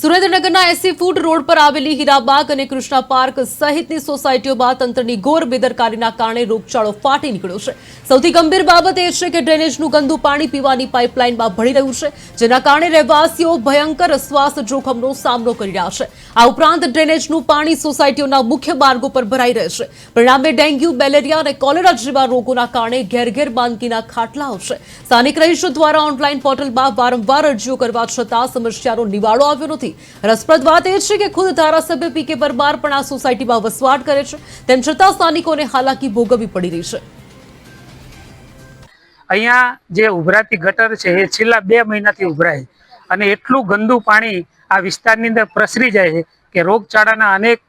સુરેન્દ્રનગરના એસી food road પર આવેલી હીરાબાગ અને કૃષ્ણા પાર્ક સહિતની સોસાયટીઓમાં તંત્રની ઘોર બેદરકારીના કારણે રોગચાળો ફાટી નીકળ્યો છે. સૌથી ગંભીર બાબત એ છે કે ડ્રેનેજનું ગંદુ પાણી પીવાની પાઇપલાઇનમાં ભળી રહ્યું છે, જેના કારણે રહેવાસીઓ ભયંકર શ્વાસ જોખમનો સામનો કરી રહ્યા છે. આ ઉપરાંત ડ્રેનેજનું પાણી સોસાયટીઓના મુખ્ય માર્ગો પર ભરાઈ રહે છે. પરિણામે ડેન્ગ્યુ, મેલેરિયા અને કોલેરા જેવા રોગોના કારણે ઘેર ઘેર બાંધકીના ખાટલાઓ છે. સ્થાનિક રહીશો દ્વારા ઓનલાઈન પોર્ટલમાં વારંવાર અરજીઓ કરવા છતાં સમસ્યાનો નિવાડો આવ્યો નથી. રસપ્રદ વાત એ છે કે ખુદ ધારાસભ્ય પી કે પરમાર પણ આ સોસાયટીમાં વસવાટ કરે છે. તેમ છતાં સ્થાનિકોને હાલાકી ભોગવવી પડી રહી છે. અહીંયા જે ઉભરાતી ગટર છે, એ છેલ્લા બે મહિનાથી ઉભરાય અને એટલું ગંદુ પાણી આ વિસ્તારની અંદર પ્રસરી જાય છે કે રોગચાળાના અનેક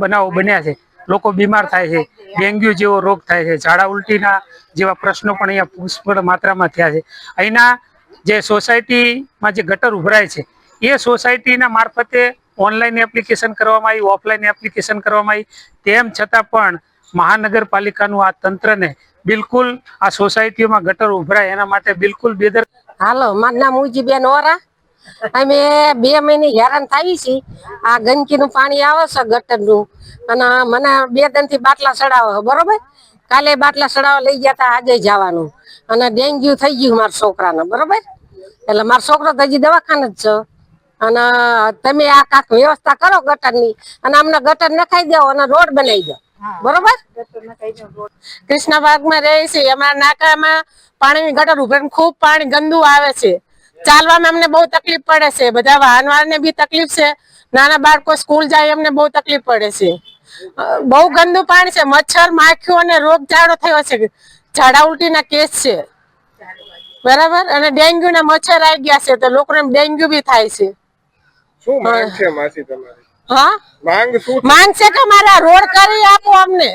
બનાવો બન્યા છે. લોકો બીમાર થાય છે, ડેન્ગ્યુ જેવો રોગ થાય છે, ઝાડા ઉલટીના જેવા પ્રશ્નો પણ અહીંયા પુષ્કળ માત્રામાં થયા છે. અહીંના જે સોસાયટીમાં જે ગટર ઉભરાય છે એ સોસાયટીના મારફતે ઓનલાઈન એપ્લિકેશન કરવામાં આવી, ઓફલાઈન એપ્લિકેશન કરવામાં આવી. તેમ છતાં પણ મહાનગરપાલિકાનું આ તંત્રને બિલકુલ આ સોસાયટીઓમાં ગટર ઉભરાય એના માટે બિલકુલ બેદર હાલો, મારું નામ ઉજીબેન ઓરા. અમે બે મહિને હેરાન થઈ છીએ. આ ગંદકીનું પાણી આવે છે ગટરનું. અને મને બે દિનથી બાટલા ચડાવે બરોબર? કાલે બાટલા ચડાવવા લઈ ગયા તા, આજે જવાનું. અને ડેન્ગ્યુ થઈ ગયું મારા છોકરાને, બરોબર? એટલે મારો છોકરો તો હજી દવાખાને જ છે. અને તમે આ કાંક વ્યવસ્થા કરો ગટરની. અને અમને ગટર નખાઈ દો અને રોડ બનાવી દો. બરોબર? કૃષ્ણબાગમાં રહે છે. અમારા નાકામાં પાણીની ગટર ઉભરે ખૂબ પાણી ગંદુ આવે છે. ચાલવામાં અમને બહુ તકલીફ પડે છે. બધા વાહન બી તકલીફ છે. નાના બાળકો સ્કૂલ જાય એમને બહુ તકલીફ પડે છે. બહુ ગંદુ પાણી છે. મચ્છર માખીઓ અને રોગચાળો થયો છે. ઝાડા ઉલટીના કેસ છે. બરાબર? અને ડેન્ગ્યુ ના મચ્છર આવી ગયા છે. તો લોકોને ડેન્ગ્યુ બી થાય છે. શું માંગ છે માસી તમારી? હા? માંગ શું? માંગ છે કે મારા રોડ કરી આપો અમને.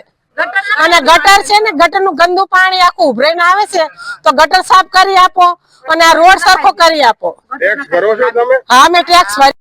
અને ગટર છે ને ગટરનું ગંદુ પાણી આખું ઉભરાઈને આવે છે તો ગટર સાફ કરી આપો અને આ રોડ સરખો કરી આપો. ટેક્સ ભરો છો તમે? હા મેં ટેક્સ ભરી